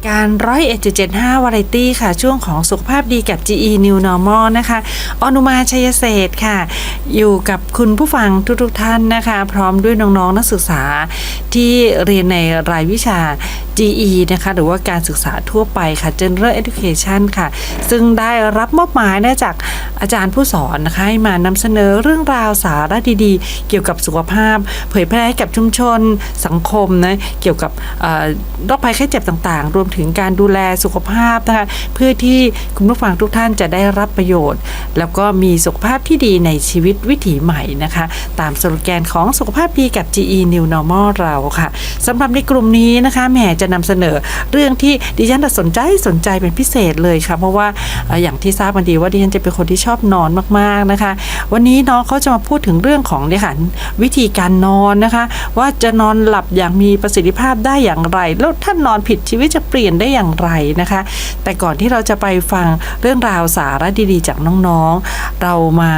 ายการร้อยเอ็ดจุดเจ็ดห้าวาไรตี้ค่ะ ช่วงของสุขภาพดีกับ GE New Normal นะคะ อนุมาชัยเศรษฐ์ค่ะ อยู่กับคุณผู้ฟังทุกๆท่านนะคะ พร้อมด้วยน้องๆ นักศึกษาที่เรียนในรายวิชา GE นะคะ หรือว่าการศึกษาทั่วไปค่ะ General Education ค่ะ ซึ่งได้รับมอบหมายนะจากอาจารย์ผู้สอนนะคะ ให้มานำเสนอเรื่องราวสาระดีๆ เกี่ยวกับสุขภาพ เผยแพร่ให้กับชุมชนสังคมนะ เกี่ยวกับโรคภัยไข้เจ็บต่างๆ รวมถึงการดูแลสุขภาพนะคะเพื่อที่คุณผู้ฟังทุกท่านจะได้รับประโยชน์ แล้วก็มีสุขภาพที่ดีในชีวิตวิถีใหม่นะคะ ตามสโลแกนของสุขภาพดีกับ GE New Normal เราค่ะสำหรับในกลุ่มนี้นะคะแหมจะนำเสนอเรื่องที่ดิฉันสนใจสนใจเป็นพิเศษเลยค่ะ เพราะว่าเอ่ออย่างที่ทราบกันดีว่าดิฉันจะเป็นคนที่ชอบนอนมากๆนะคะ วันนี้น้องเขาจะมาพูดถึงเรื่องของเนี่ยค่ะวิธีการนอนนะคะ ว่าจะนอนหลับอย่างมีประสิทธิภาพได้อย่างไร แล้วถ้านอนผิดชีวิตจะเปลี่ยนได้อย่างไรนะคะ แต่ก่อนที่เราจะไปฟังเรื่องราวสาระดีๆ จากน้องๆ เรามา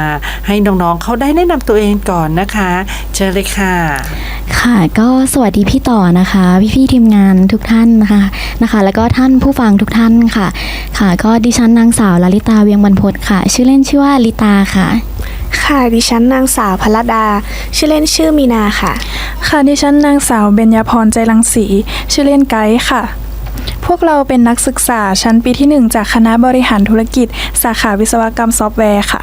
ให้น้องๆเขาได้แนะนำตัวเองก่อนนะคะ เชิญเลยค่ะ ค่ะก็สวัสดีพี่ต่อนะคะพี่พี่ๆทีมงานทุกท่านนะคะนะคะ แล้วก็ท่านผู้ฟังทุกท่านค่ะ ค่ะ ก็ดิฉันนางสาวลลิตาเวียงบรรพตค่ะ ชื่อเล่นชื่อว่าลิตาค่ะค่ะดิฉันนางสาวพลดา ชื่อเล่นชื่อมีนาค่ะ ค่ะดิฉันนางสาวเบญญาพรใจรังสี ชื่อเล่นไกด์ค่ะ พวกเราเป็นนักศึกษาชั้นปีที่ 1 จากคณะบริหารธุรกิจ สาขาวิศวกรรมซอฟต์แวร์ค่ะ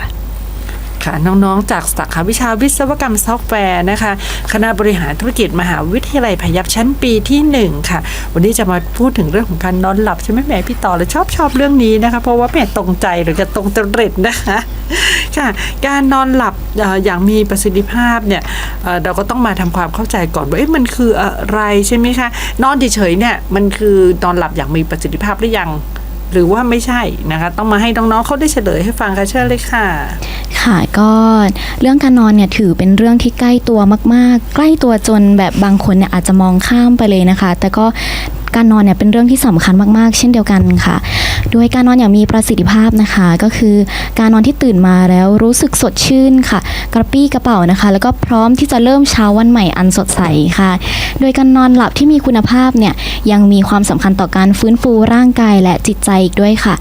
ค่ะน้องๆ จากสาขาวิชาวิศวกรรมซอฟต์แวร์นะคะ คณะบริหารธุรกิจมหาวิทยาลัยพยัพชั้นปีที่ 1 ค่ะ วันนี้จะมาพูดถึงเรื่องของการนอนหลับใช่ไหมแม่พี่ต่อเลยชอบชอบเรื่องนี้นะคะ เพราะว่าแม่ตรงใจหรือจะตรงจริตนะคะค่ะการนอนหลับอย่างมีประสิทธิภาพเนี่ยเราก็ต้องมาทำความเข้าใจก่อนว่ามันคืออะไรใช่ไหมคะนอนเฉยๆเนี่ยมันคือนอนหลับอย่างมีประสิทธิภาพหรือยัง หรือว่าไม่ใช่นะคะ ต้องมาให้น้องๆเขาได้เฉลยให้ฟังค่ะเชิญเลยค่ะ ค่ะก็เรื่องการนอนเนี่ยถือเป็นเรื่องที่ใกล้ตัวมาก ๆ ใกล้ตัวจนแบบบางคนเนี่ยอาจจะมองข้ามไปเลยนะคะ แต่ก็ การนอนเนี่ยเป็นเรื่องที่สำคัญมากๆ เช่นเดียวกันค่ะ โดยการนอนอย่างมีประสิทธิภาพนะคะ ก็คือการนอนที่ตื่นมาแล้วรู้สึกสดชื่นค่ะ กระปี้กระเป๋านะคะ แล้วก็พร้อมที่จะเริ่มเช้าวันใหม่อันสดใสค่ะ โดยการนอนหลับที่มีคุณภาพเนี่ยยังมีความสำคัญต่อการฟื้นฟูร่างกายและจิตใจอีกด้วยค่ะ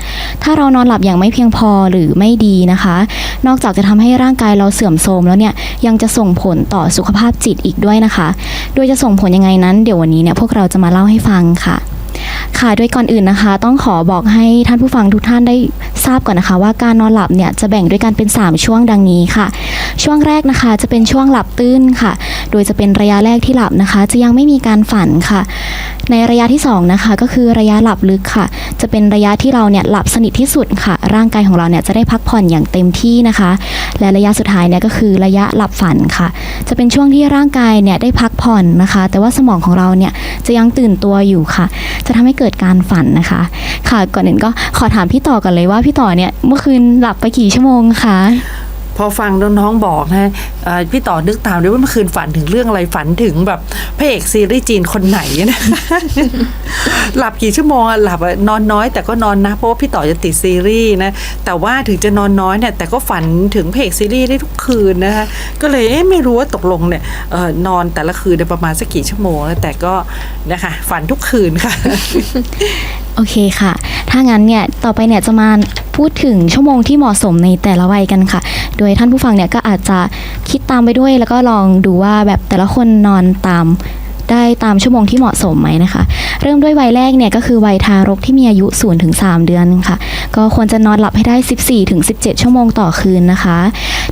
ถ้าเรานอนหลับอย่างไม่เพียงพอหรือไม่ดีนะคะ นอกจากจะทำให้ร่างกายเราเสื่อมโทรมแล้วเนี่ยยังจะส่งผลต่อสุขภาพจิตอีกด้วยนะคะ โดยจะส่งผลยังไงนั้นเดี๋ยววันนี้เนี่ยพวกเราจะมาเล่าให้ฟังค่ะ ค่ะโดยก่อนอื่นนะคะ ต้องขอบอกให้ท่านผู้ฟังทุกท่านได้ทราบก่อนนะคะ ว่าการนอนหลับเนี่ยจะแบ่งด้วยกันเป็น 3 ช่วงดังนี้ค่ะ ช่วงแรกนะคะจะเป็นช่วงหลับตื้นค่ะ โดยจะเป็นระยะแรกที่หลับนะคะ จะยังไม่มีการฝันค่ะ ในระยะที่สองนะคะ ก็คือระยะหลับลึกค่ะ จะเป็นระยะที่เราเนี่ยหลับสนิทที่สุดค่ะ ร่างกายของเราเนี่ยจะได้พักผ่อนอย่างเต็มที่นะคะ และระยะสุดท้ายเนี่ยก็คือระยะหลับฝันค่ะ จะเป็นช่วงที่ร่างกายเนี่ยได้พักผ่อนนะคะ แต่ว่าสมองของเราเนี่ยจะยังตื่นตัวอยู่ค่ะ จะทำให้เกิดการฝันนะคะ ค่ะก่อนอื่นก็ขอถามพี่ต่อกันเลยว่าพี่ต่อเนี่ยเมื่อคืนหลับไปกี่ชั่วโมงคะ พอฟังน้องๆบอกนะพี่ต่อนึกตามด้วยว่าเมื่อคืนฝันถึงเรื่องอะไรฝันถึงแบบพระเอกซีรีส์จีนคนไหนนะหลับกี่ชั่วโมงอะหลับนอนน้อยแต่ก็นอนนะเพราะว่าพี่ต่อจะติดซีรีส์นะแต่ว่าถึงจะนอนน้อยเนี่ยแต่ก็ฝันถึงพระเอกซีรีส์ได้ทุกคืนนะคะก็เลยเอ๊ะไม่รู้ว่าตกลงเนี่ยนอนแต่ละคืนประมาณสักกี่ชั่วโมงแล้วแต่ก็นะคะฝันทุกคืนค่ะโอเคค่ะ ถ้างั้นเนี่ย ต่อไปเนี่ยจะมาพูดถึงชั่วโมงที่เหมาะสมในแต่ละวัยกันค่ะ โดยท่านผู้ฟังเนี่ยก็อาจจะคิดตามไปด้วย แล้วก็ลองดูว่าแบบแต่ละคนนอนตาม ได้ตามชั่วโมงที่เหมาะสมไหมนะคะ เริ่มด้วยวัยแรกเนี่ยก็คือวัยทารกที่มีอายุ0ถึง3เดือนค่ะ ก็ควรจะนอนหลับให้ได้ 14ถึง17 ชั่วโมงต่อคืนนะคะ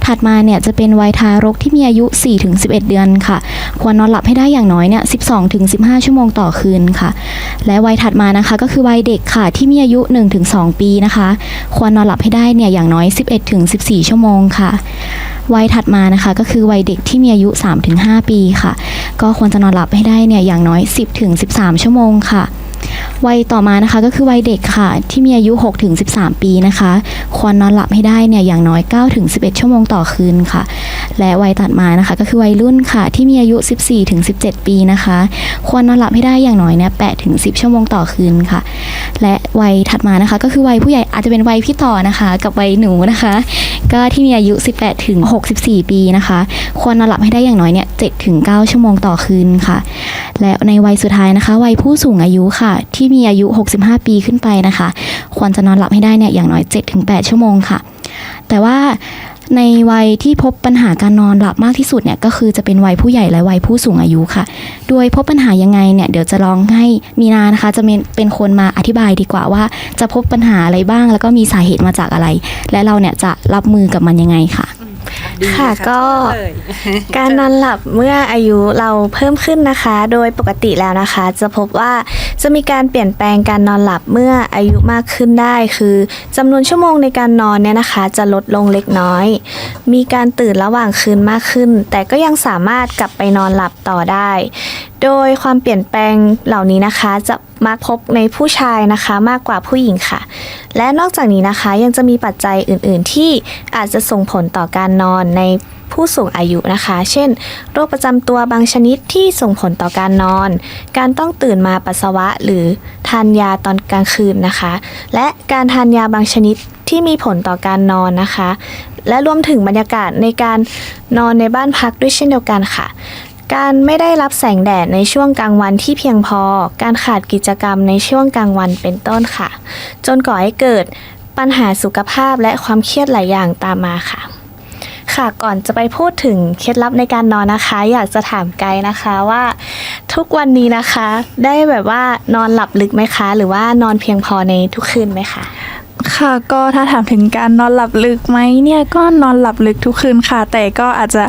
ถัดมาเนี่ยจะเป็นวัยทารกที่มีอายุ4ถึง11 เดือนค่ะ ควรนอนหลับให้ได้อย่างน้อยเนี่ย12ถึง15 ชั่วโมงต่อคืนค่ะ และวัยถัดมานะคะก็คือวัยเด็กค่ะที่มีอายุ 1-2 ปีนะคะ ควรนอนหลับให้ได้เนี่ยอย่างน้อย 11-14 ชั่วโมงค่ะวัยถัดมานะคะก็คือวัยเด็กที่มีอายุ 3-5 ปีค่ะ ก็ควรจะนอนหลับให้ได้เนี่ยอย่างน้อย 10-13 ชั่วโมงค่ะ วัยต่อมานะคะก็คือวัยเด็กค่ะ ที่มีอายุ 6-13 ปีนะคะ ควรนอนหลับให้ได้เนี่ยอย่างน้อย 9-11 ชั่วโมงต่อคืนค่ะ และวัยตัดมานะคะ ก็คือวัยรุ่นค่ะ ที่มีอายุ 14ถึง17 ปีนะคะ ควรนอนหลับให้ได้อย่างน้อยเนี่ย8ถึง10 ชั่วโมงต่อคืนค่ะ และวัยถัดมานะคะ ก็คือวัยผู้ใหญ่อาจจะเป็นวัยพี่ต่อนะคะ กับวัยหนูนะคะ ก็ที่มีอายุ 18ถึง64 ปีนะคะ ควรนอนหลับให้ได้อย่างน้อยเนี่ย7ถึง9ชั่วโมงต่อคืนค่ะ และในวัยสุดท้ายนะคะ วัยผู้สูงอายุค่ะที่มีอายุ 65 ปีขึ้นไปนะคะ ควรจะนอนหลับให้ได้เนี่ยอย่างน้อย 7-8 ชั่วโมงค่ะ แต่ว่าในวัยที่พบปัญหาการนอนหลับมากที่สุดเนี่ยก็คือจะเป็นวัยผู้ใหญ่และวัยผู้สูงอายุค่ะ โดยพบปัญหายังไงเนี่ยเดี๋ยวจะลองให้มีนานะคะ จะเป็นเป็นคนมาอธิบายดีกว่าว่า จะพบปัญหาอะไรบ้าง แล้วก็มีสาเหตุมาจากอะไร และเราเนี่ยจะรับมือกับมันยังไงค่ะ ดีค่ะนก็เลยการนอนหลับเมื่ออายุเราเพิ่มขึ้นนะคะ โดยปกติแล้วนะคะ จะพบว่าจะมีการเปลี่ยนแปลงการนอนหลับเมื่ออายุมากขึ้นได้ คือจำนวนชั่วโมงในการนอนเนี่ยนะคะ จะลดลงเล็กน้อย มีการตื่นระหว่างคืนมากขึ้น แต่ก็ยังสามารถกลับไปนอนหลับต่อได้โดยความเปลี่ยนแปลงเหล่านี้นะคะ จะมักพบในผู้ชายนะคะมากกว่าผู้หญิงค่ะ และนอกจากนี้นะคะยังจะมีปัจจัยอื่น ๆ ที่อาจจะส่งผลต่อการนอนในผู้สูงอายุนะคะ เช่น โรคประจำตัวบางชนิดที่ส่งผลต่อการนอน การต้องตื่นมาปัสสาวะหรือทานยาตอนกลางคืนนะคะ และการทานยาบางชนิดที่มีผลต่อการนอนนะคะ และรวมถึงบรรยากาศในการนอนในบ้านพักด้วยเช่นเดียวกันค่ะ การไม่ได้รับแสงแดดในช่วงกลางวันที่เพียงพอ การขาดกิจกรรมในช่วงกลางวันเป็นต้นค่ะ จนก่อให้เกิดปัญหาสุขภาพและความเครียดหลายอย่างตามมาค่ะ ค่ะก่อนจะไปพูดถึงเคล็ดลับในการนอนนะคะ อยากจะถามไกด์นะคะว่า ทุกวันนี้นะคะ ได้แบบว่านอนหลับลึกไหมคะ หรือว่านอนเพียงพอในทุกคืนไหมคะ ค่ะก็ถ้าถามถึงการนอนหลับลึกไหมเนี่ยก็นอนหลับลึกทุกคืนค่ะ แต่ก็อาจจะ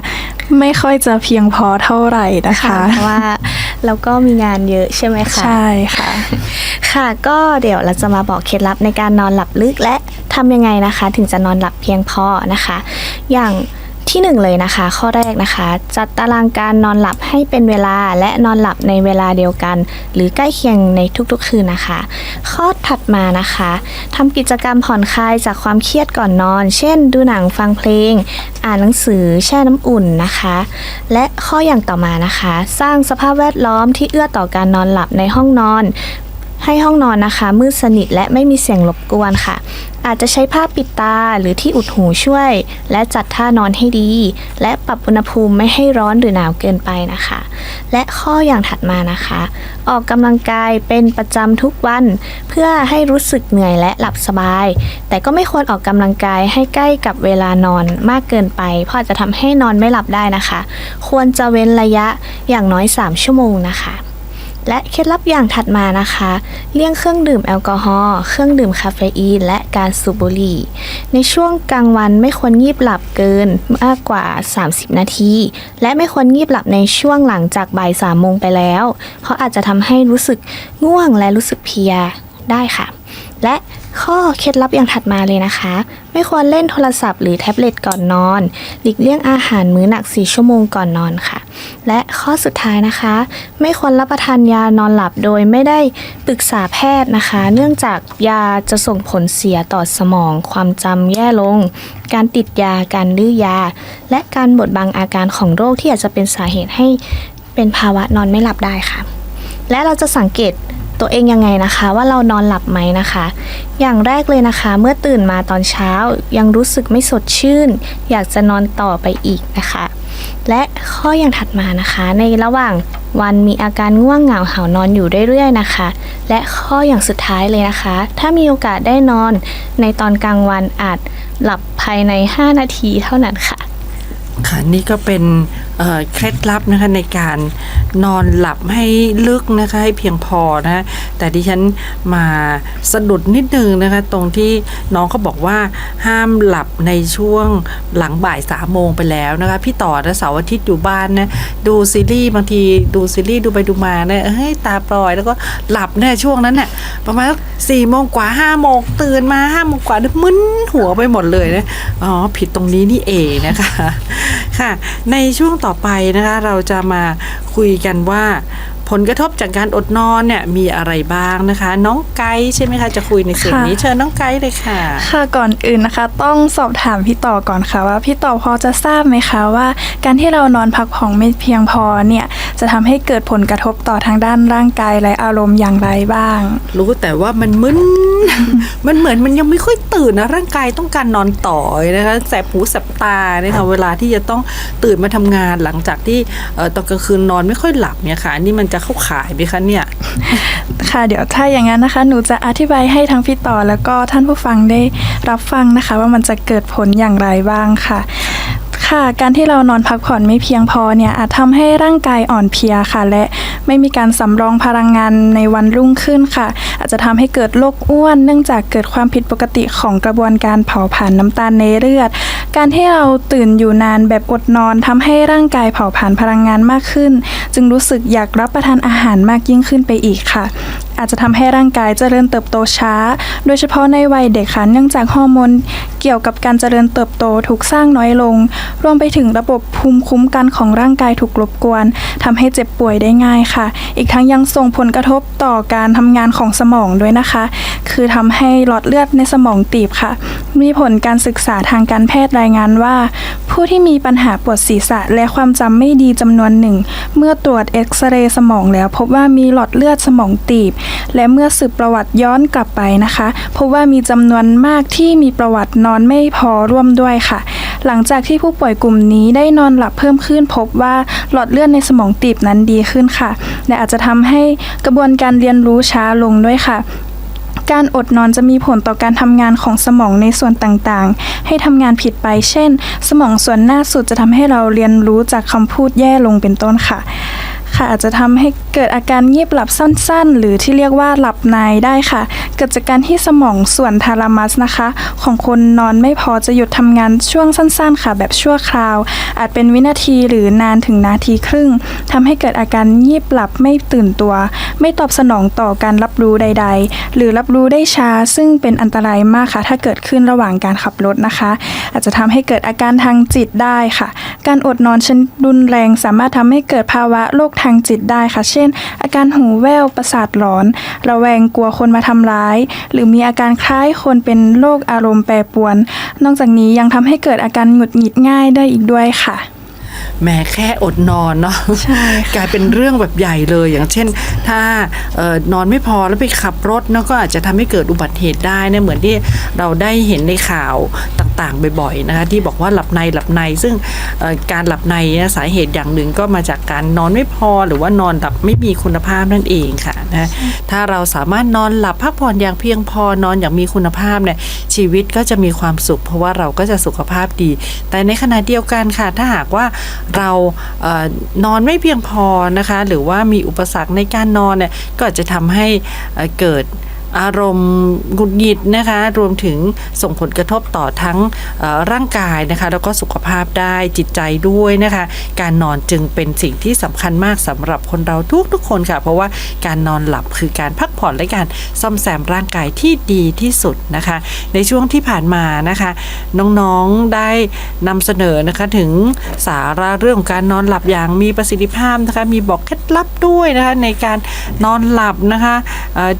ไม่ค่อยจะเพียงพอเท่าไหร่นะคะเพราะว่าเราก็มีงานเยอะใช่ไหมคะใช่ค่ะ ค่ะก็เดี๋ยวเราจะมาบอกเคล็ดลับในการนอนหลับลึกและทำยังไงนะคะ ถึงจะนอนหลับเพียงพอนะคะ อย่าง ที่หนึ่งเลยนะคะ ข้อแรกนะคะ จัดตารางการนอนหลับให้เป็นเวลาและนอนหลับในเวลาเดียวกัน หรือใกล้เคียงในทุกๆ คืนนะคะ ข้อถัดมานะคะทำกิจกรรมผ่อนคลายจากความเครียดก่อนนอน เช่น ดูหนังฟังเพลง อ่านหนังสือแช่น้ำอุ่นนะคะ และข้ออย่างต่อมานะคะ สร้างสภาพแวดล้อมที่เอื้อต่อการนอนหลับในห้องนอน ให้ห้องนอนนะคะ มืดสนิทและไม่มีเสียงรบกวนค่ะ อาจจะใช้ผ้าปิดตาหรือที่อุดหูช่วย และจัดท่านอนให้ดี และปรับอุณหภูมิไม่ให้ร้อนหรือหนาวเกินไปนะคะ และข้ออย่างถัดมานะคะ ออกกำลังกายเป็นประจำทุกวัน เพื่อให้รู้สึกเหนื่อยและหลับสบาย แต่ก็ไม่ควรออกกำลังกายให้ใกล้กับเวลานอนมากเกินไป เพราะจจะทำให้นอนไม่หลับได้นะคะ ควรจะเว้นระยะอย่างน้อย 3 ชั่วโมงนะคะ และเคล็ดลับอย่างถัดมานะคะ เลี่ยงเครื่องดื่มแอลกอฮอล์เครื่องดื่มคาเฟอีนและการสูบบุหรี่ ในช่วงกลางวันไม่ควรงีบหลับเกินมากกว่า 30 นาที และไม่ควรงีบหลับในช่วงหลังจากบ่ายสามโมงไปแล้ว เพราะอาจจะทำให้รู้สึกง่วงและรู้สึกเพลียได้ค่ะ และ ข้อเคล็ดลับอย่างถัดมาเลยนะคะ ไม่ควรเล่นโทรศัพท์หรือแท็บเล็ตก่อนนอน หลีกเลี่ยงอาหารมื้อหนัก 4 ชั่วโมงก่อนนอนค่ะ และข้อสุดท้ายนะคะ ไม่ควรรับประทานยานอนหลับโดยไม่ได้ปรึกษาแพทย์นะคะ เนื่องจากยาจะส่งผลเสียต่อสมอง ความจำแย่ลง การติดยาการดื้อยา และการบดบังอาการของโรคที่อาจจะเป็นสาเหตุให้เป็นภาวะนอนไม่หลับได้ค่ะ และเราจะสังเกต ตัวเองยังไงนะคะ ว่าเรานอนหลับไหมนะคะ อย่างแรกเลยนะคะ เมื่อตื่นมาตอนเช้ายังรู้สึกไม่สดชื่น อยากจะนอนต่อไปอีกนะคะ และข้ออย่างถัดมานะคะ ในระหว่างวันมีอาการง่วงเหงาหานอนอยู่เรื่อยๆนะคะ และข้ออย่างสุดท้ายเลยนะคะ ถ้ามีโอกาสได้นอนในตอนกลางวันอาจหลับภายใน 5 นาทีเท่านั้นค่ะค่ะนี่ก็เป็น เคล็ดลับนะคะในการนอนหลับให้ลึกนะคะให้เพียงพอนะแต่ดิฉันมาสะดุดนิดนึงนะคะตรงที่น้องเขาบอกว่าห้ามหลับในช่วงหลังบ่ายสามโมงไปแล้วนะคะพี่ต่อนะเสาร์อาทิตย์อยู่บ้านนะดูซีรีส์บางทีดูซีรีส์ดูไปดูมาเนี่ยเฮ้ยตาปลอยแล้วก็หลับเนี่ยช่วงนั้นเนี่ยประมาณสี่โมงกว่าห้าโมงตื่นมาห้าโมงกว่าเนี่ยมึนหัวไปหมดเลยนะอ๋อผิดตรงนี้นี่เองนะคะค่ะ ในช่วงต่อต่อไปนะคะ เราจะมาคุยกันว่า ผลกระทบจากการอดนอนเนี่ยมีอะไรบ้างนะคะ น้องไกด์ใช่ไหมคะจะคุยในส่วนนี้ค่ะเชิญน้องไกด์เลยค่ะ ค่ะก่อนอื่นนะคะ ต้องสอบถามพี่ต่อก่อนค่ะว่าพี่ต่อพอจะทราบไหมคะว่า การที่เรานอนพักผ่อนไม่เพียงพอเนี่ยจะทำให้เกิดผลกระทบต่อทางด้านร่างกายและอารมณ์อย่างไรบ้าง รู้แต่ว่ามันมึนมันเหมือนมันยังไม่ค่อยตื่นนะร่างกายต้องการนอนต่อนะคะแสบหูแสบตานะคะเวลาที่จะต้องตื่นมาทำงานหลังจากที่เอ่อตอนกลางคืนนอนไม่ค่อยหลับเนี่ยค่ะอันนี่มันจะเข้าขายไหมคะเนี่ย ค่ะเดี๋ยวถ้าอย่างนั้นนะคะ หนูจะอธิบายให้ทั้งพี่ต่อแล้วก็ท่านผู้ฟังได้รับฟังนะคะ ว่ามันจะเกิดผลอย่างไรบ้างค่ะค่ะการที่เรานอนพักผ่อนไม่เพียงพอเนี่ยอาจทำให้ร่างกายอ่อนเพลียค่ะ และไม่มีการสำรองพลังงานในวันรุ่งขึ้นค่ะ อาจจะทำให้เกิดโรคอ้วน เนื่องจากเกิดความผิดปกติของกระบวนการเผาผลาญน้ำตาลในเลือด การที่เราตื่นอยู่นานแบบอดนอนทำให้ร่างกายเผาผลาญพลังงานมากขึ้น จึงรู้สึกอยากรับประทานอาหารมากยิ่งขึ้นไปอีกค่ะ อาจจะทำให้ร่างกายเจริญเติบโตช้า โดยเฉพาะในวัยเด็กค่ะเนื่องจากฮอร์โมนเกี่ยวกับการเจริญเติบโตถูกสร้างน้อยลง รวมไปถึงระบบภูมิคุ้มกันของร่างกายถูกรบกวนทำให้เจ็บป่วยได้ง่ายค่ะ อีกทั้งยังส่งผลกระทบต่อการทำงานของสมองด้วยนะคะ คือทำให้หลอดเลือดในสมองตีบค่ะ มีผลการศึกษาทางการแพทย์รายายงานว่า ผู้ที่มีปัญหาปวดศีรษะและความจำไม่ดีจำนวนหนึ่ง เมื่อตรวจเอ็กซเรย์สมองแล้วพบว่ามีหลอดเลือดสมองตีบ และเมื่อสืบประวัติย้อนกลับไปนะคะ พบว่ามีจำนวนมากที่มีประวัตินอนไม่พอร่วมด้วยค่ะ หลังจากที่ผู้ป่วยกลุ่มนี้ได้นอนหลับเพิ่มขึ้น พบว่าหลอดเลือดในสมองตีบนั้นดีขึ้นค่ะ และอาจจะทำให้กระบวนการเรียนรู้ช้าลงด้วยค่ะ การอดนอนจะมีผลต่อการทำงานของสมองในส่วนต่างๆ ให้ทำงานผิดไป เช่น สมองส่วนหน้าสุดจะทำให้เราเรียนรู้จากคำพูดแย่ลงเป็นต้นค่ะ ค่ะอาจจะทำให้เกิดอาการงีบหลับสั้น ๆ หรือที่เรียกว่าหลับในได้ค่ะ เกิดจากการที่สมองส่วนทารามัสนะคะ ของคนนอนไม่พอจะหยุดทำงานช่วงสั้น ๆ ค่ะ แบบชั่วคราว อาจเป็นวินาทีหรือนานถึงนาทีครึ่งทำให้เกิดอาการงีบหลับไม่ตื่นตัว ไม่ตอบสนองต่อการรับรู้ใด ๆ หรือรับรู้ได้ช้าซึ่งเป็นอันตรายมากค่ะ ถ้าเกิดขึ้นระหว่างการขับรถนะคะ อาจจะทำให้เกิดอาการทางจิตได้ค่ะ การอดนอนชนดรุนแรงสามารถทำให้เกิดภาวะโรคทางจิตได้ค่ะ เช่น อาการหูแว่วประสาทหลอน ระแวงกลัวคนมาทำร้าย หรือมีอาการคล้ายคนเป็นโรคอารมณ์แปรปรวน นอกจากนี้ยังทำให้เกิดอาการหงุดหงิดง่ายได้อีกด้วยค่ะ แหม้แค่อดนอนเนาะใช่ค่ะกลายเป็นเรื่องแบบใหญ่เลย อย่างเช่น ถ้าเออนอนไม่พอแล้วไปขับรถเนาะก็อาจจะทำให้เกิดอุบัติเหตุได้นะเหมือนที่เราได้เห็นในข่าวต่างๆ บ่อยๆนะคะที่บอกว่าหลับในหลับใน ซึ่งเอ่อการหลับในนะสาเหตุอย่างหนึ่งก็มาจากการนอนไม่พอหรือว่านอนหลับไม่มีคุณภาพนั่นเองค่ะนะถ้าเราสามารถนอนหลับพักผ่อนอย่างเพียงพอนอนอย่างมีคุณภาพเนี่ยชีวิตก็จะมีความสุข เพราะว่าเราก็จะสุขภาพดี แต่ในขณะเดียวกันค่ะ ถ้าหากว่าเราเออนอนไม่เพียงพอนะคะ หรือว่ามีอุปสรรคในการนอนเนี่ยก็อาจจะทำให้เเกิด อารมณ์หงุดหงิดนะคะ รวมถึงส่งผลกระทบต่อทั้งร่างกายนะคะ แล้วก็สุขภาพได้จิตใจด้วยนะคะ การนอนจึงเป็นสิ่งที่สำคัญมากสำหรับคนเราทุกๆคนค่ะ เพราะว่าการนอนหลับคือการพักผ่อนและการซ่อมแซมร่างกายที่ดีที่สุดนะคะ ในช่วงที่ผ่านมานะคะ น้องๆได้นำเสนอนะคะถึงสาระเรื่องการนอนหลับอย่างมีประสิทธิภาพนะคะมีบอกเคล็ดลับด้วยนะคะในการนอนหลับนะคะ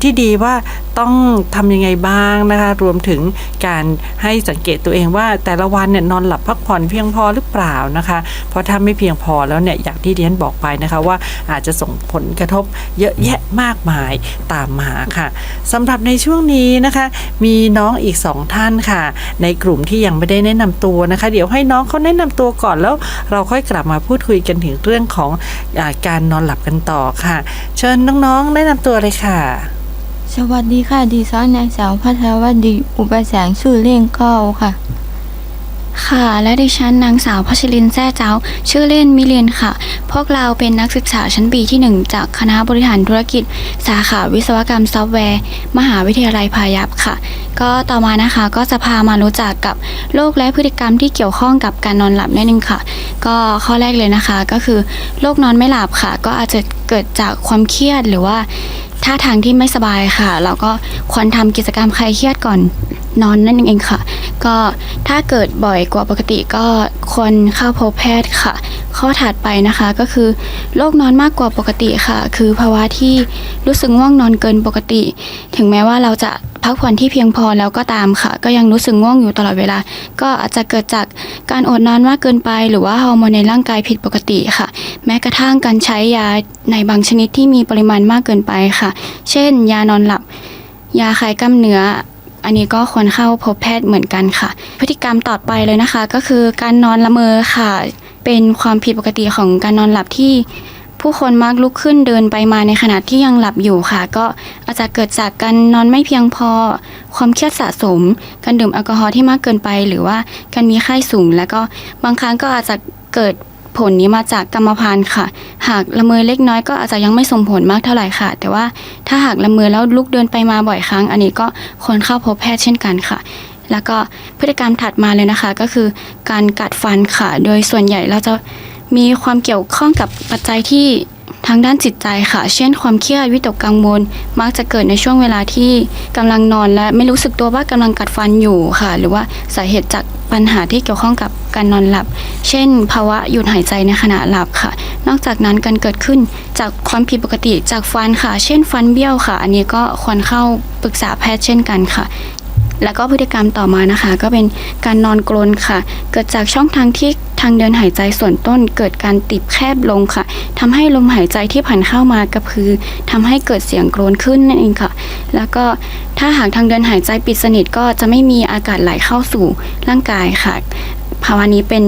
ที่ดีว่าต้องทำยังไงบ้างนะคะ รวมถึงการให้สังเกตตัวเองว่าแต่ละวันเนี่ยนอนหลับพักผ่อนเพียงพอหรือเปล่านะคะ เพราะถ้าไม่เพียงพอแล้วเนี่ยอย่างที่เรียนบอกไปนะคะว่าอาจจะส่งผลกระทบเยอะแยะมากมายตามมาค่ะสำหรับในช่วงนี้นะคะ มีน้องอีกสองท่านค่ะ ในกลุ่มที่ยังไม่ได้แนะนำตัวนะคะ เดี๋ยวให้น้องเขาแนะนำตัวก่อนแล้ว เราค่อยกลับมาพูดคุยกันถึงเรื่องของอาการนอนหลับกันต่อค่ะ เชิญน้องๆแนะนำตัวเลยค่ะ สวัสดีค่ะดิฉันนางสาวพัทรวดีอุปแสงชื่อเล่นเก้าค่ะ ค่ะ และดิฉันนางสาวพัชรินแซ่เจ้า ชื่อเล่นมิเรียนค่ะ พวกเราเป็นนักศึกษาชั้นปีที่ 1 จากคณะบริหารธุรกิจ สาขาวิศวกรรมซอฟต์แวร์ มหาวิทยาลัยพายัพค่ะ ก็ต่อมานะคะก็จะพามารู้จักกับโรคและพฤติกรรมที่เกี่ยวข้องกับการนอนหลับนิดนึงค่ะ ก็ข้อแรกเลยนะคะก็คือโรคนอนไม่หลับค่ะ ก็อาจจะเกิดจากความเครียดหรือว่า ท่าทางที่ไม่สบายค่ะ เราก็ควรทำกิจกรรมคลายเครียดก่อนนอนนั่นเองค่ะ ก็ถ้าเกิดบ่อยกว่าปกติก็ควรเข้าพบแพทย์ค่ะ ข้อถัดไปนะคะก็คือโรคนอนมากกว่าปกติค่ะ คือภาวะที่รู้สึกง่วงนอนเกินปกติ ถึงแม้ว่าเราจะ พักผ่อนที่เพียงพอแล้วก็ตามค่ะ ก็ยังรู้สึกง่วงอยู่ตลอดเวลา ก็อาจจะเกิดจากการอดนอนมากเกินไป หรือว่าฮอร์โมนในร่างกายผิดปกติค่ะ แม้กระทั่งการใช้ยาในบางชนิดที่มีปริมาณมากเกินไปค่ะ เช่น ยานอนหลับ ยาคลายกล้ามเนื้ออันนี้ก็ควรเข้าพบแพทย์เหมือนกันค่ะ พฤติกรรมต่อไปเลยนะคะ ก็คือการนอนละเมอค่ะ เป็นความผิดปกติของการนอนหลับที่ ผู้คนมักลุกขึ้นเดินไปมาในขณะที่ยังหลับอยู่ค่ะ ก็อาจจะเกิดจากการนอนไม่เพียงพอ ความเครียดสะสม การดื่มแอลกอฮอล์ที่มากเกินไป หรือว่าการมีไข้สูง แล้วก็บางครั้งก็อาจจะเกิดผลนี้มาจากกรรมพันธุ์ค่ะ หากละเมอเล็กน้อยก็อาจจะยังไม่ส่งผลมากเท่าไหร่ค่ะ แต่ว่าถ้าหากละเมอแล้วลุกเดินไปมาบ่อยครั้ง อันนี้ก็ควรเข้าพบแพทย์เช่นกันค่ะ แล้วก็พฤติกรรมถัดมาเลยนะคะ ก็คือการกัดฟันค่ะ โดยส่วนใหญ่เราจะ มีความเกี่ยวข้องกับปัจจัยที่ทางด้านจิตใจค่ะ เช่น ความเครียดวิตกกังวล มักจะเกิดในช่วงเวลาที่กำลังนอนและไม่รู้สึกตัวว่ากำลังกัดฟันอยู่ค่ะ หรือว่าสาเหตุจากปัญหาที่เกี่ยวข้องกับการนอนหลับ เช่น ภาวะหยุดหายใจในขณะหลับค่ะ นอกจากนั้นการเกิดขึ้นจากความผิดปกติจากฟันค่ะ เช่น ฟันเบี้ยวค่ะ อันนี้ก็ควรเข้าปรึกษาแพทย์เช่นกันค่ะ แล้วก็พฤติกรรมต่อมานะคะ ก็เป็นการนอนกรนค่ะ เกิดจากช่องทางที่ทางเดินหายใจส่วนต้นเกิดการติดแคบลงค่ะทำให้ลมหายใจที่ผ่านเข้ามากระพือทำให้เกิดเสียงกรนขึ้นนั่นเองค่ะ แล้วก็ถ้าหากทางเดินหายใจปิดสนิทก็จะไม่มีอากาศไหลเข้าสู่ร่างกายค่ะ ภาวะนี้เป็น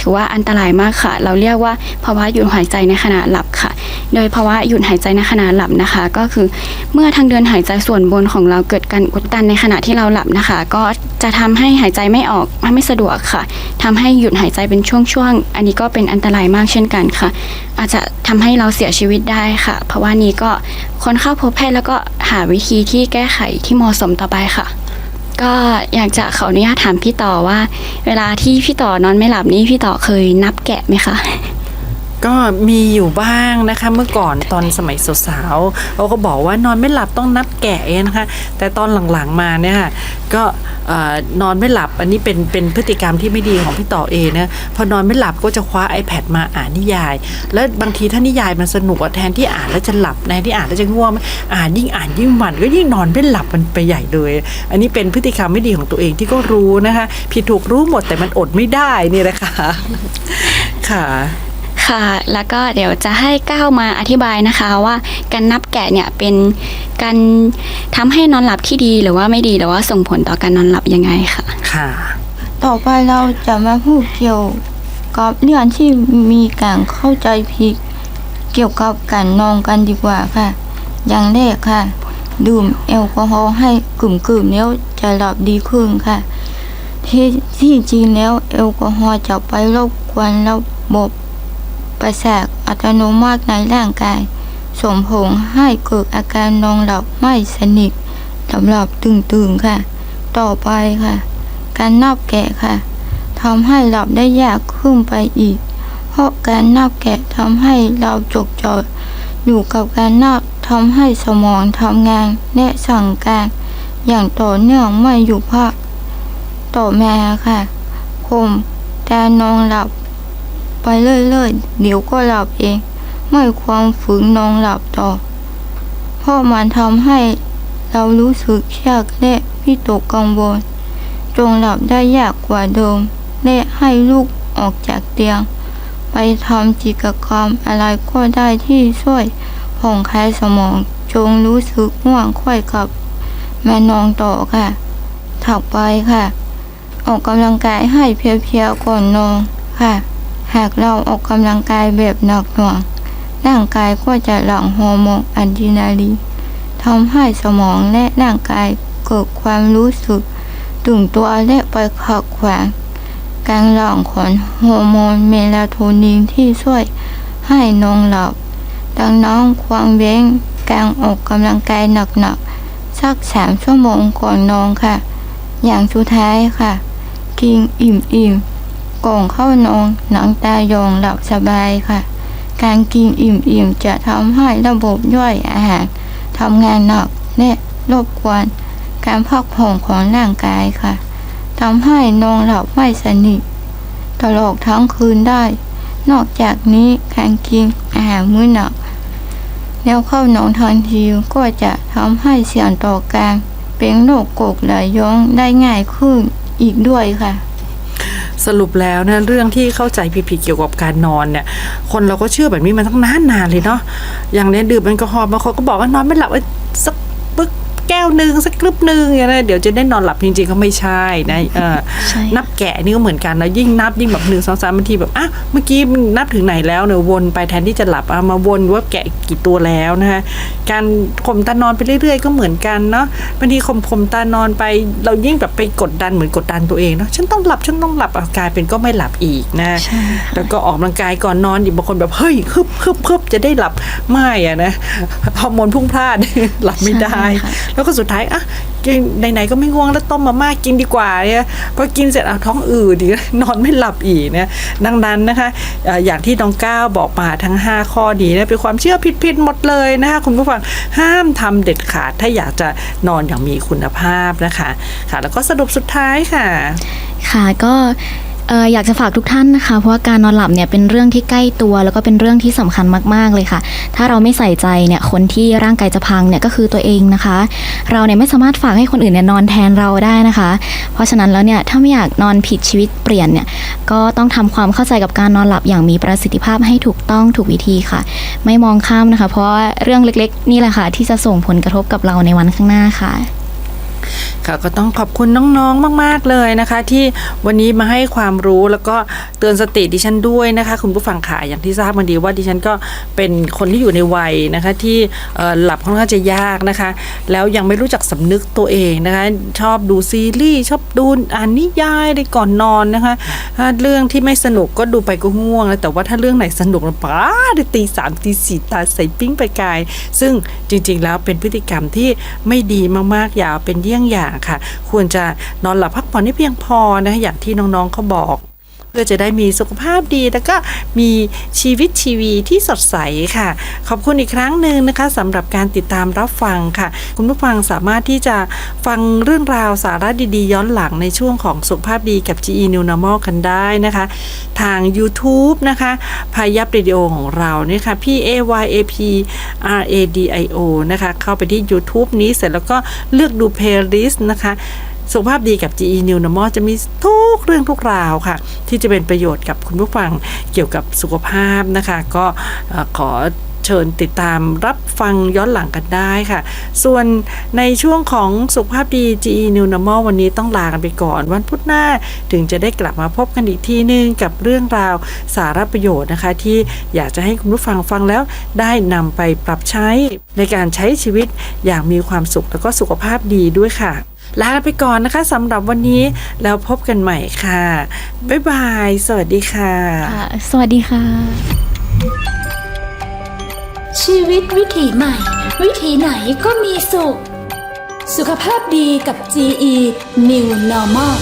ถือว่าอันตรายมากค่ะ เราเรียกว่าภาวะหยุดหายใจในขณะหลับค่ะ โดยภาวะหยุดหายใจในขณะหลับนะคะ ก็คือเมื่อทางเดินหายใจส่วนบนของเราเกิดการอุดตันในขณะที่เราหลับนะคะ ก็จะทำให้หายใจไม่ออกไม่สะดวกค่ะทำให้หยุดหายใจเป็นช่วงๆ อันนี้ก็เป็นอันตรายมากเช่นกันค่ะ อาจจะทำให้เราเสียชีวิตได้ค่ะ เพราะว่านี้ก็คนเข้าพบแพทย์แล้วก็หาวิธีที่แก้ไขที่เหมาะสมต่อไปค่ะ ก็อยากจะขออนุญาตถามพี่ต่อว่า เวลาที่พี่ต่อนอนไม่หลับนี่พี่ต่อเคยนับแกะไหมคะ ก็มีอยู่บ้างนะคะ เมื่อก่อนตอนสมัยสาวๆเขาก็บอกว่านอนไม่หลับต้องนับแกะนะคะ แต่ตอนหลังๆมาเนี่ยค่ะก็นอนไม่หลับอันนี้เป็นเป็นพฤติกรรมที่ไม่ดีของพี่ต่อเองนะพอนอนไม่หลับก็จะคว้า iPad มาอ่านนิยาย แล้วบางทีถ้านิยายมันสนุกแทนที่อ่านแล้วจะหลับแทนที่อ่านแล้วจะง่วงอ่านยิ่งอ่านยิ่งหมันก็ยิ่งนอนไม่หลับมันไปใหญ่เลย อันนี้เป็นพฤติกรรมไม่ดีของตัวเองที่ก็รู้นะคะผิดถูกรู้หมดแต่มันอดไม่ได้นี่แหละค่ะค่ะ ค่ะ แล้วก็เดี๋ยวจะให้ก้าวมาอธิบายนะคะว่าการนับแกะเนี่ยเป็นการทำให้นอนหลับที่ดีหรือว่าไม่ดีหรือว่าส่งผลต่อการนอนหลับยังไงค่ะ ค่ะ ต่อไปเราจะมาพูดเกี่ยวกับเรื่องที่มีการเข้าใจผิดเกี่ยวกับการนอนกันดีกว่าค่ะ อย่างแรกค่ะ ดื่มแอลกอฮอล์ให้กลุ่มๆแล้วจะหลับดีขึ้นค่ะ ที่ที่จริงแล้วแอลกอฮอล์จะไปรบกวนระบบ ประสาทอัตโนมัติในร่างกาย ส่งผลให้เกิดอาการนอนหลับไม่สนิทสำหรับตื่นๆค่ะ ต่อไปค่ะ การนับแกะค่ะทำให้หลับได้ยากขึ้นไปอีก เพราะการนับแกะทำให้เราจดจ่ออยู่กับการนับทำให้สมองทำงานและสั่งการ อย่างต่อเนื่องไม่หยุดพัก ต่อมาค่ะผมการนอนหลับ ไปเรื่อยๆ เดี๋ยวก็หลับเอง ไม่ความฝืนนอนหลับต่อ เพราะมันทำให้เรารู้สึกเครียดและวิตกกังวล จงหลับได้ยากกว่าเดิม และให้ลูกออกจากเตียง ไปทำกิจกรรมอะไรก็ได้ที่ช่วยผ่อนคลายสมอง จงรู้สึกง่วงค่อยกับมานอนต่อค่ะ ถัดไปค่ะ ออกกำลังกายให้เพียวๆก่อนนอนค่ะ หากเราออกกำลังกายแบบหนักหน่วง ร่างกายก็จะหลั่งฮอร์โมนอะดรีนาลีนทำให้สมองและร่างกายเกิดความรู้สึกตื่นตัวและไปขัดขวางการหลั่งของฮอร์โมนเมลาโทนินที่ช่วยให้นอนหลับ ดังนั้นควรเว้นการออกกำลังกายหนักๆสักสามชั่วโมงก่อนนอนค่ะ อย่างสุดท้ายค่ะ กินอิ่มๆ ก่อนเข้านอนหนังตายองหลับสบายค่ะ การกินอิ่มๆจะทำให้ระบบย่อยอาหารทำงานหนักและรบกวนการพักผ่อนของร่างกายค่ะทำให้นอนหลับไม่สนิทตลอดทั้งคืนได้ นอกจากนี้การกินอาหารมื้อหนักแล้วเข้านอนทันทีก็จะทำให้เสี่ยงต่อการเป็นโรคกรดไหลย้อนได้ง่ายขึ้นอีกด้วยค่ะ สรุปแล้วนะเรื่องที่เข้าใจผิดๆเกี่ยวกับการนอนเนี่ย คนเราก็เชื่อแบบนี้มาตั้งนานนานๆเลยเนาะอย่างเนี้ยดื่มแอลกอฮอล์บางคนก็บอกว่านอนไม่หลับสัก แก้วหนึ่งสักกรึบหนึ่งอย่างเงี้ยเดี๋ยวจะได้นอนหลับจริงๆก็ไม่ใช่นะเออใช่นับแกะนี่ก็เหมือนกันนะยิ่งนับยิ่งแบบหนึ่งสองสามบางทีแบบอะเมื่อกี้มันนับถึงไหนแล้วเนี่ยวนไปแทนที่จะหลับเอามาวนว่าแกะกี่ตัวแล้วนะฮะการข่มตานอนไปเรื่อยๆ ก็เหมือนกันเนาะบางทีข่มข่มตานอนไป เรายิ่งแบบไปกดดันเหมือนกดดันตัวเองเนาะฉันต้องหลับฉันต้องหลับอะกลายเป็นก็ไม่หลับอีกนะใช่ค่ะแล้วก็ออกกำลังกายก่อนนอนอีกบางคนแบบเฮ้ยฮึบฮึบฮึบจะได้หลับไม่อะนะฮอร์โมนพุ่งพลาดหลับไม่ได้ใช่ค่ะแล้วก็สุดท้ายอะกินไหนๆก็ไม่ง่วงแล้วต้มมาม่ากินดีกว่าเนี่ยพอกินเสร็จเอาท้องอืดดีนอนไม่หลับอีกเนะดังนั้นนะคะอย่างที่น้องก้าวบอกมาทั้ง 5 ข้อดีนะเป็นความเชื่อผิดๆหมดเลยนะคะคุณผู้ฟังห้ามทำเด็ดขาดถ้าอยากจะนอนอย่างมีคุณภาพนะคะค่ะ แล้วก็สรุปสุดท้ายค่ะ ค่ะก็ เอออยากจะฝากทุกท่านนะคะ เพราะว่าการนอนหลับเนี่ยเป็นเรื่องที่ใกล้ตัว แล้วก็เป็นเรื่องที่สำคัญมาก ๆเลยค่ะ ถ้าเราไม่ใส่ใจเนี่ยคนที่ร่างกายจะพังเนี่ยก็คือตัวเองนะคะ เราเนี่ยไม่สามารถฝากให้คนอื่นเนี่ยนอนแทนเราได้นะคะ เพราะฉะนั้นแล้วเนี่ยถ้าไม่อยากนอนผิดชีวิตเปลี่ยนเนี่ยก็ต้องทำความเข้าใจกับการนอนหลับอย่างมีประสิทธิภาพให้ถูกต้องถูกวิธีค่ะ ไม่มองข้ามนะคะ เพราะเรื่องเล็กๆ นี่แหละค่ะที่จะส่งผลกระทบกับเราในวันข้างหน้าค่ะ ค่ะก็ต้องขอบคุณน้องๆมาก ๆเลยนะคะ ที่วันนี้มาให้ความรู้แล้วก็เตือนสติดิฉันด้วยนะคะ คุณผู้ฟังค่ะอย่างที่ทราบกันดีว่าดิฉันก็เป็นคนที่อยู่ในวัยนะคะที่หลับค่อนข้างจะยากนะคะ แล้วยังไม่รู้จักสำนึกตัวเองนะคะ ชอบดูซีรีส์ชอบดูอ่านนิยายในก่อนนอนนะคะถ้าเรื่องที่ไม่สนุกก็ดูไปก็ง่วงแล้วแต่ว่าถ้าเรื่องไหนสนุกป้าได้ตีสามตีสี่ตาใส่ปิ้งไปกาย ซึ่งจริงๆแล้วเป็นพฤติกรรมที่ไม่ดีมากๆอย่าเอาเป็นเยี่ยงอย่างค่ะ ควรจะนอนหลับพักผ่อนให้เพียงพอนะคะอย่างที่น้องๆเขาบอก เพื่อจะได้มีสุขภาพดี แล้วก็มีชีวิตชีวีที่สดใสค่ะ ขอบคุณอีกครั้งหนึ่งนะคะสำหรับการติดตามรับฟังค่ะ คุณผู้ฟังสามารถที่จะฟังเรื่องราวสาระดีๆ ย้อนหลังในช่วงของสุขภาพดีกับ GE New Normal กันได้นะคะ ทาง YouTube นะคะพายับเรดิโอของเราเนี่ยค่ะ P A Y A P R A D I O นะคะ เข้าไปที่ YouTube นี้เสร็จแล้วก็เลือกดู playlist นะคะ สุขภาพดีกับ GE New Normal จะมีทุกเรื่องทุกราวค่ะ ที่จะเป็นประโยชน์กับคุณผู้ฟังเกี่ยวกับสุขภาพนะคะ ก็ขอเชิญติดตามรับฟังย้อนหลังกันได้ค่ะ ส่วนในช่วงของสุขภาพดี GE New Normal วันนี้ต้องลากันไปก่อน วันพุธหน้าถึงจะได้กลับมาพบกันอีกทีนึงกับเรื่องราวสาระประโยชน์นะคะ ที่อยากจะให้คุณผู้ฟังฟังแล้วได้นำไปปรับใช้ในการใช้ชีวิตอย่างมีความสุขแล้วก็สุขภาพดีด้วยค่ะ ลากันไปก่อนนะคะสำหรับวันนี้แล้วพบกันใหม่ค่ะ บ๊ายบาย สวัสดีค่ะ ค่ะ สวัสดีค่ะ ชีวิตวิถีใหม่ วิถีไหนก็มีสุข สุขภาพดีกับ GE New Normal